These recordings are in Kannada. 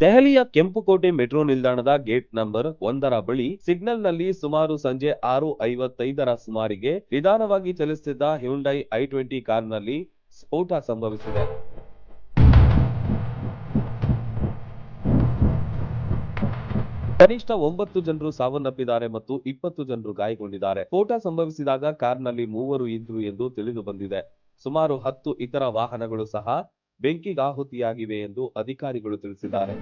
ದೆಹಲಿಯ ಕೆಂಪುಕೋಟೆ ಮೆಟ್ರೋ ನಿಲ್ದಾಣದ ಗೇಟ್ ನಂಬರ್ ಒಂದರ ಬಳಿ ಸಿಗ್ನಲ್ನಲ್ಲಿ ಸುಮಾರು ಸಂಜೆ ಆರು ಐವತ್ತೈದರ ಸುಮಾರಿಗೆ ನಿಧಾನವಾಗಿ ಚಲಿಸುತ್ತಿದ್ದ ಹ್ಯುಂಡೈ ಐ ಟ್ವೆಂಟಿ ಕಾರ್ನಲ್ಲಿ ಸ್ಫೋಟ ಸಂಭವಿಸಿದೆ. ಕನಿಷ್ಠ ಒಂಬತ್ತು ಜನರು ಸಾವನ್ನಪ್ಪಿದ್ದಾರೆ ಮತ್ತು ಇಪ್ಪತ್ತು ಜನರು ಗಾಯಗೊಂಡಿದ್ದಾರೆ. ಸ್ಫೋಟ ಸಂಭವಿಸಿದಾಗ ಕಾರ್ನಲ್ಲಿ ಮೂವರು ಇದ್ರು ಎಂದು ತಿಳಿದು ಬಂದಿದೆ. ಸುಮಾರು ಹತ್ತು ಇತರ ವಾಹನಗಳು ಸಹ ಬೆಂಕಿಗಾಹುತಿಯಾಗಿವೆ ಎಂದು ಅಧಿಕಾರಿಗಳು ತಿಳಿಸಿದ್ದಾರೆ.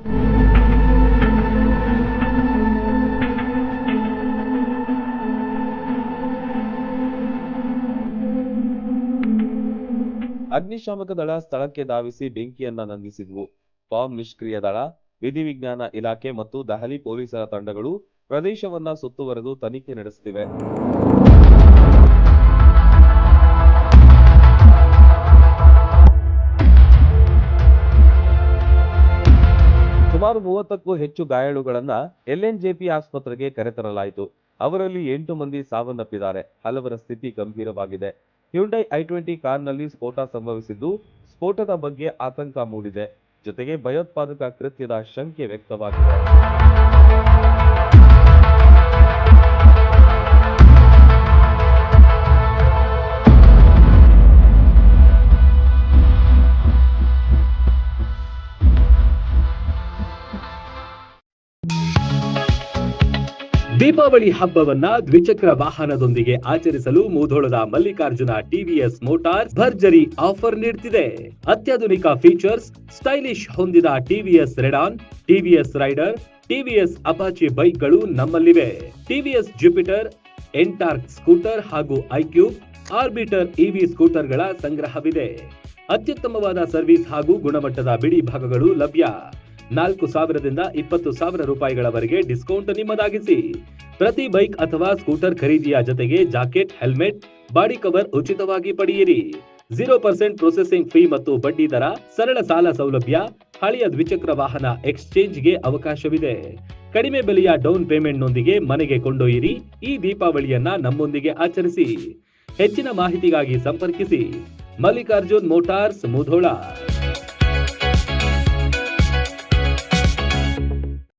ಅಗ್ನಿಶಾಮಕ ದಳ ಸ್ಥಳಕ್ಕೆ ಧಾವಿಸಿ ಬೆಂಕಿಯನ್ನ ನಂದಿಸಿದ್ವು. ಬಾಂಬ್ ನಿಷ್ಕ್ರಿಯ ದಳ ವಿಧಿವಿಜ್ಞಾನ ಇಲಾಖೆ ಮತ್ತು ದೆಹಲಿ ಪೊಲೀಸರ ತಂಡಗಳು ಪ್ರದೇಶವನ್ನ ಸುತ್ತುವರೆದು ತನಿಖೆ ನಡೆಸುತ್ತಿವೆ. ಮೂವತ್ತಕ್ಕೂ ಹೆಚ್ಚು ಗಾಯಾಳುಗಳನ್ನ ಎಲ್ಎನ್ಜೆಪಿ ಆಸ್ಪತ್ರೆಗೆ ಕರೆತರಲಾಯಿತು. ಅವರಲ್ಲಿ ಎಂಟು ಮಂದಿ ಸಾವನ್ನಪ್ಪಿದ್ದಾರೆ. ಹಲವರ ಸ್ಥಿತಿ ಗಂಭೀರವಾಗಿದೆ. ಹ್ಯುಂಡೈ ಐ ಟ್ವೆಂಟಿ ಕಾರ್ನಲ್ಲಿ ಸ್ಫೋಟ ಸಂಭವಿಸಿದ್ದು ಸ್ಫೋಟದ ಬಗ್ಗೆ ಆತಂಕ ಮೂಡಿದೆ. ಜೊತೆಗೆ ಭಯೋತ್ಪಾದಕ ಕೃತ್ಯದ ಶಂಕೆ ವ್ಯಕ್ತವಾಗಿದೆ. ದೀಪಾವಳಿ ಹಬ್ಬವನ್ನ ದ್ವಿಚಕ್ರ ವಾಹನದೊಂದಿಗೆ ಆಚರಿಸಲು ಮೂಧೋಳದ ಮಲ್ಲಿಕಾರ್ಜುನ ಟಿವಿಎಸ್ ಮೋಟಾರ್ ಭರ್ಜರಿ ಆಫರ್ ನೀಡುತ್ತಿದೆ ಅತ್ಯಾಧುನಿಕ ಫೀಚರ್ಸ್ ಸ್ಟೈಲಿಶ್ ಹೊಂದಿದ TVS Radeon TVS Raider TVS Apache ಬೈಕ್ಗಳು ನಮ್ಮಲ್ಲಿವೆ. ಟಿವಿಎಸ್ ಜುಪಿಟರ್ ಎಂಟಾರ್ಕ್ ಸ್ಕೂಟರ್ ಹಾಗೂ ಐಕ್ಯೂಬ್ ಆರ್ಬಿಟರ್ ಇವಿ ಸ್ಕೂಟರ್ಗಳ ಸಂಗ್ರಹವಿದೆ. ಅತ್ಯುತ್ತಮವಾದ ಸರ್ವಿಸ್ ಹಾಗೂ ಗುಣಮಟ್ಟದ ಬಿಡಿ ಭಾಗಗಳು ಲಭ್ಯ. ನಾಲ್ಕು ಸಾವಿರದಿಂದ ಇಪ್ಪತ್ತು ಸಾವಿರ ರೂಪಾಯಿಗಳವರೆಗೆ ಡಿಸ್ಕೌಂಟ್ ನಿಮ್ಮದಾಗಿಸಿ. ಪ್ರತಿ ಬೈಕ್ ಅಥವಾ ಸ್ಕೂಟರ್ ಖರೀದಿಯ ಜೊತೆಗೆ ಜಾಕೆಟ್, ಹೆಲ್ಮೆಟ್, ಬಾಡಿ ಕವರ್ ಉಚಿತವಾಗಿ ಪಡೆಯಿರಿ. ಜೀರೋ ಪರ್ಸೆಂಟ್ ಪ್ರೊಸೆಸಿಂಗ್ ಫೀ ಮತ್ತು ಬಡ್ಡಿ ದರ, ಸರಳ ಸಾಲ ಸೌಲಭ್ಯ, ಹಳೆಯ ದ್ವಿಚಕ್ರ ವಾಹನ ಎಕ್ಸ್ಚೇಂಜ್ಗೆ ಅವಕಾಶವಿದೆ. ಕಡಿಮೆ ಬೆಲೆಯ ಡೌನ್ ಪೇಮೆಂಟ್ನೊಂದಿಗೆ ಮನೆಗೆ ಕೊಂಡೊಯ್ಯಿರಿ. ಈ ದೀಪಾವಳಿಯನ್ನ ನಮ್ಮೊಂದಿಗೆ ಆಚರಿಸಿ. ಹೆಚ್ಚಿನ ಮಾಹಿತಿಗಾಗಿ ಸಂಪರ್ಕಿಸಿ. Mallikarjun motors, Mudhol.